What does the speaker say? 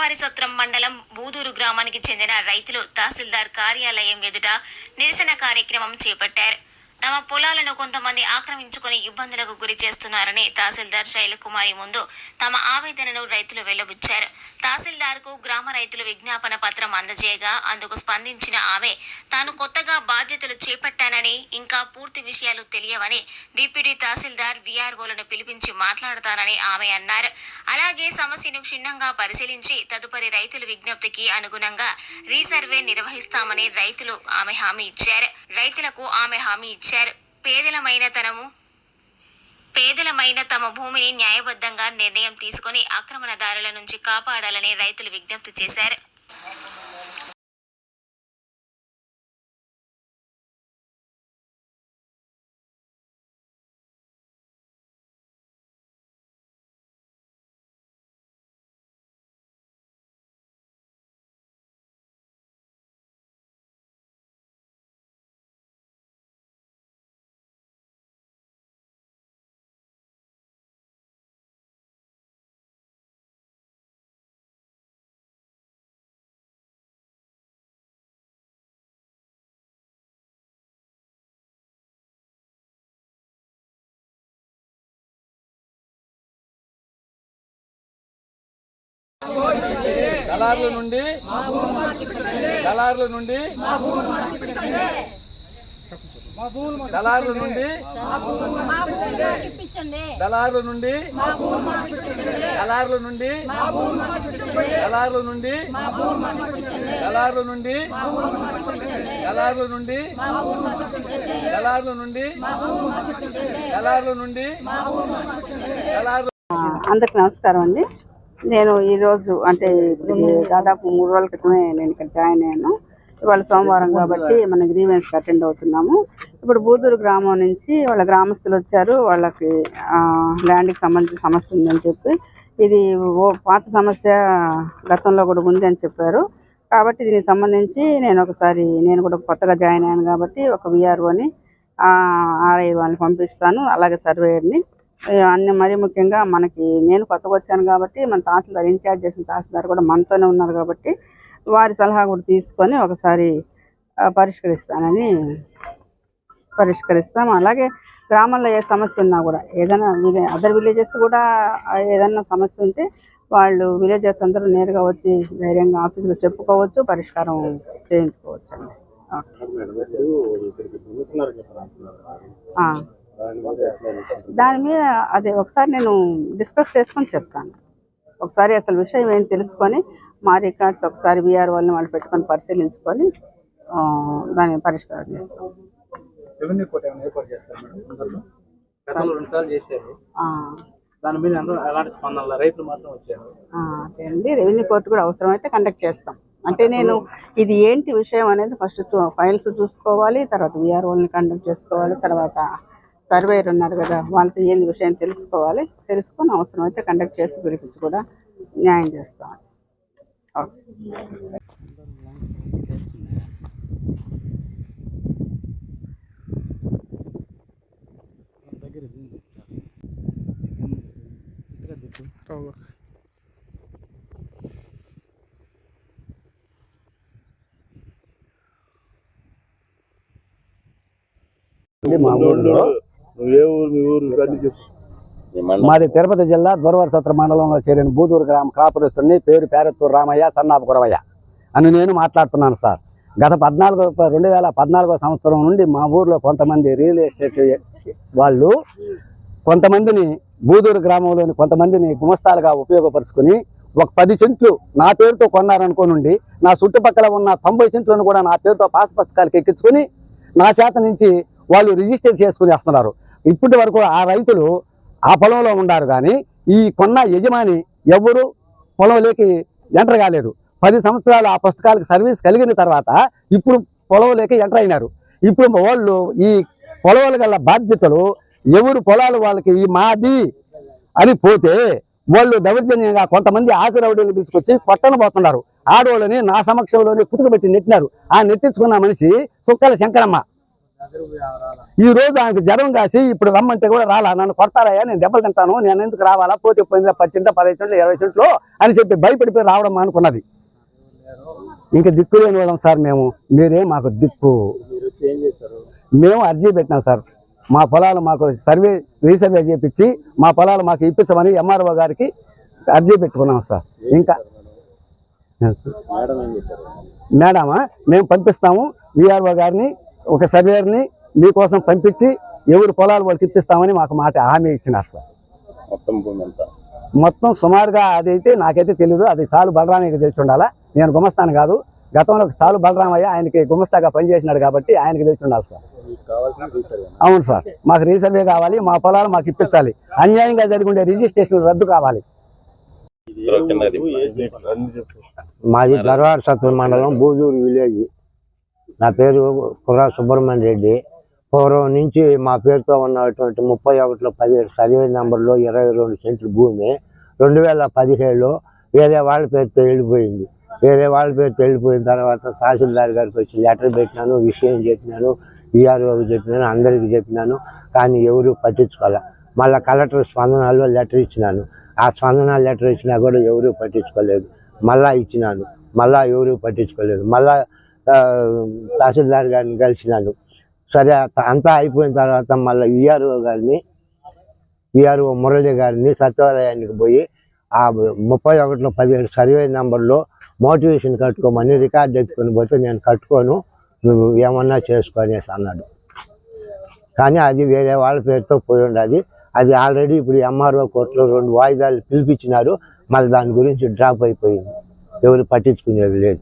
దొరవారి సత్రం మండలం బూదూరు గ్రామానికి చెందిన రైతులు తహసీల్దార్ కార్యాలయం ఎదుట నిరసన కార్యక్రమం చేపట్టారు. తమ పొలాలను కొంతమంది ఆక్రమించుకొని ఇబ్బందులకు గురి చేస్తున్నారని తహసీల్దార్ శైలకుమారి ముందు తమ ఆవేదనను రైతులు వెల్లబుచ్చారు. తహసీల్దార్కు గ్రామ రైతులు విజ్ఞాపన పత్రం అందజేయగా అందుకు స్పందించిన ఆమె తాను కొత్తగా బాధ్యతలు చేపట్టానని ఇంకా పూర్తి విషయాలు తెలియవని డిప్యూటీ తహసీల్దార్ విఆర్ఓలను పిలిపించి మాట్లాడతానని ఆమె అన్నారు. అలాగే సమస్యను క్షుణ్ణంగా పరిశీలించి తదుపరి రైతుల విజ్ఞప్తికి అనుగుణంగా రీసర్వే నిర్వహిస్తామని రైతులు ఆమె హామీ ఇచ్చారు. రైతులకు ఆమె హామీ ఇచ్చారు. పేదలమైన తనము పేదలమైన తమ భూమిని న్యాయబద్ధంగా నిర్ణయం తీసుకొని ఆక్రమణదారుల నుంచి కాపాడాలని రైతులు విజ్ఞప్తి చేశారు. దళారుల నుండి దళారుల నుండి దళారుల నుండి దళారుల నుండి దళారుల నుండి దళారుల నుండి దళారుల నుండి దళారుల నుండి దళారుల నుండి దళారుల నుండి దళారుల అందరికి నమస్కారం అండి నేను ఈరోజు అంటే దాదాపు మూడు రోజుల క్రితమే నేను ఇక్కడ జాయిన్ అయ్యాను. ఇవాళ సోమవారం కాబట్టి మన గ్రీవెన్స్కి అటెండ్ అవుతున్నాము. ఇప్పుడు బూదూరు గ్రామం నుంచి వాళ్ళ గ్రామస్తులు వచ్చారు. వాళ్ళకి ల్యాండ్కి సంబంధించిన సమస్య ఉందని చెప్పి ఇది ఓ పాత సమస్య గతంలో కూడా ఉంది అని చెప్పారు. కాబట్టి దీనికి సంబంధించి నేను ఒకసారి నేను కూడా కొత్తగా జాయిన్ అయ్యాను కాబట్టి ఒక విఆర్ఓని ఆర్ఐ వాళ్ళని పంపిస్తాను. అలాగే సర్వేయర్ని అన్ని మరీ ముఖ్యంగా మనకి నేను కొత్తగా వచ్చాను కాబట్టి మన తహసీల్దార్ ఇన్ఛార్జ్ చేసిన తహసీల్దార్ కూడా మనతోనే ఉన్నారు కాబట్టి వారి సలహా కూడా తీసుకొని ఒకసారి పరిష్కరిస్తానని పరిష్కరిస్తాం. అలాగే గ్రామంలో ఏ సమస్య ఉన్నా కూడా ఏదైనా అదర్ విలేజెస్ కూడా ఏదైనా సమస్య ఉంటే వాళ్ళు విలేజెస్ అందరూ నేరుగా వచ్చి ధైర్యంగా ఆఫీసులో చెప్పుకోవచ్చు పరిష్కారం చేయించుకోవచ్చు అండి. దాని మీద అదే ఒకసారి నేను డిస్కస్ చేసుకొని చెప్తాను. ఒకసారి అసలు విషయం ఏం తెలుసుకొని మా రికార్డ్స్ ఒకసారి బీఆర్ వాళ్ళని వాళ్ళు పెట్టుకొని పరిశీలించుకొని దాన్ని పరిష్కారం చేస్తాం. అండి రెవెన్యూ కోర్టు కూడా అవసరమైతే కండక్ట్ చేస్తాం. అంటే నేను ఇది ఏంటి విషయం అనేది ఫస్ట్ ఫైల్స్ చూసుకోవాలి తర్వాత విఆర్ఓల్ని కండక్ట్ చేసుకోవాలి తర్వాత సర్వేయర్ ఉన్నారు కదా వాళ్ళతో ఏంది విషయం తెలుసుకోవాలి. తెలుసుకొని అయితే కండక్ట్ చేసి గురించి కూడా న్యాయం చేస్తాం. ఓకే. మా ఊళ్ళో నువ్వే ఊరు మీ ఊరు కానీ చెప్పు. మాది తిరుపతి జిల్లా దొరవరి సత్ర మండలంలో చేరిన బూదూరు గ్రామ కాపురస్తుని పేరు పేరెత్తూరు రామయ్య సన్నాపు గురవయ్య అని నేను మాట్లాడుతున్నాను సార్. గత పద్నాలుగో రెండు వేల పద్నాలుగో సంవత్సరం నుండి మా ఊర్లో కొంతమంది రియల్ ఎస్టేట్ వాళ్ళు కొంతమందిని బూదూరు గ్రామంలోని కొంతమందిని గుమస్తాలుగా ఉపయోగపరుచుకుని ఒక పది సెంట్లు నా పేరుతో కొన్నారనుకోనుండి నా చుట్టుపక్కల ఉన్న తొంభై సెంట్లను కూడా నా పేరుతో పాస్ పుస్తకాలకు ఎక్కించుకొని నా చేత నుంచి వాళ్ళు రిజిస్టర్ చేసుకుని వస్తున్నారు. ఇప్పటి వరకు ఆ రైతులు ఆ పొలంలో ఉండారు కానీ ఈ కొన్న యజమాని ఎవరు పొలంలోకి ఎంటర్ కాలేదు. పది సంవత్సరాలు ఆ పుస్తకాలకు సర్వీస్ కలిగిన తర్వాత ఇప్పుడు పొలంలోకి ఎంటర్ అయినారు. ఇప్పుడు వాళ్ళు ఈ పొలవల గల బాధ్యతలు ఎవరు పొలాలు వాళ్ళకి ఈ మాది అని పోతే వాళ్ళు దౌర్జన్యంగా కొంతమంది ఆకురౌడీలు పిలుచుకొచ్చి కొట్టను పోతున్నారు. ఆడవాళ్ళని నా సమక్షంలోనే కుతుకుబెట్టి నెట్టినారు. ఆ నెట్టించుకున్న మనిషి సుక్కల శంకరమ్మ. ఈ రోజు ఆమెకు జ్వరం కాసి ఇప్పుడు రమ్మంటే కూడా రాలా. నన్ను కొడతారయ్యా నేను దెబ్బలు తింటాను నేను ఎందుకు రావాలా? పోతే పోయిందా పది చింత పదహైదు చింతలు ఇరవై చింతలు అని చెప్పి భయపడిపోయి రావడం అనుకున్నది. ఇంకా దిక్కు లేని వాళ్ళం సార్ మేము. మీరే మాకు దిక్కు. మేము అర్జీ పెట్టినాం సార్. మా పొలాలు మాకు సర్వే రీసర్వే చేపించి మా పొలాలు మాకు ఇప్పించమని ఎంఆర్ఓ గారికి అర్జీ పెట్టుకున్నాం సార్. ఇంకా మేడమా? మేము పంపిస్తాము. విఆర్ఓ గారిని ఒక సర్వేయర్ని మీకోసం పంపించి ఎవరు పొలాలు వాళ్ళకి ఇప్పిస్తామని మాకు మాట హామీ ఇచ్చినారు సార్. మొత్తం భూమి అంతా? మొత్తం సుమారుగా అది అయితే నాకైతే తెలియదు అది సాలు బలరామయ్యకి తెలిసి ఉండాలా? నేను గుమస్తాను కాదు. గతంలో ఒక సాలు బలరామయ్య ఆయనకి గుమస్తాగా పనిచేసినాడు కాబట్టి ఆయనకి తెలిసి ఉండాలి సార్. అవును సార్. మాకు రీసర్వే కావాలి. మా పొలాలు మాకు ఇప్పించాలి. అన్యాయంగా జరిగి ఉండే రిజిస్ట్రేషన్ రద్దు కావాలి. మాది ధర్వాడ సత్వ మండలం బూదూరు విలేజ్. నా పేరు కుర్రా సుబ్రహ్మణ్య రెడ్డి. పూర్వం నుంచి మా పేరుతో ఉన్నటువంటి ముప్పై ఒకటిలో పదిహేడు సర్వే నెంబర్లో ఇరవై రెండు సెంట్లు భూమి రెండు వేల పదిహేడులో వేరే వాళ్ళ పేరుతో వెళ్ళిపోయింది. వేరే వాళ్ళ పేరుతో వెళ్ళిపోయిన తర్వాత తహసీల్దార్ గారికి వచ్చి లెటర్ పెట్టినాను విషయం చెప్పినాను విఆర్ఓకి చెప్పినాను అందరికీ చెప్పినాను కానీ ఎవరు పట్టించుకోలే. మళ్ళీ కలెక్టర్ స్పందనలో లెటర్ ఇచ్చినాను. ఆ స్పందన లెటర్ ఇచ్చినా కూడా ఎవరు పట్టించుకోలేదు. మళ్ళా ఇచ్చినాను. మళ్ళా ఎవరు పట్టించుకోలేదు. మళ్ళా తహసీల్దార్ గారిని కలిసినాను సరే అంతా అయిపోయిన తర్వాత మళ్ళీ విఆర్ఓ గారిని విఆర్ఓ మురళి గారిని సచివాలయానికి పోయి ఆ ముప్పై ఒకటిలో పదిహేడు సర్వే నెంబర్లో మోటివేషన్ కట్టుకోమని రికార్డ్ ఎత్తుకొని పోతే నేను కట్టుకోను నువ్వు ఏమన్నా చేసుకొనేసి అన్నాడు. కానీ అది వేరే వాళ్ళ పేరుతో పోయి ఉండదు అది ఆల్రెడీ ఇప్పుడు ఎంఆర్ఓ కోర్టులో రెండు వాయిదాలు పిలిపించినారు. మళ్ళీ దాని గురించి డ్రాప్ అయిపోయింది. ఎవరు పట్టించుకునేది లేదు.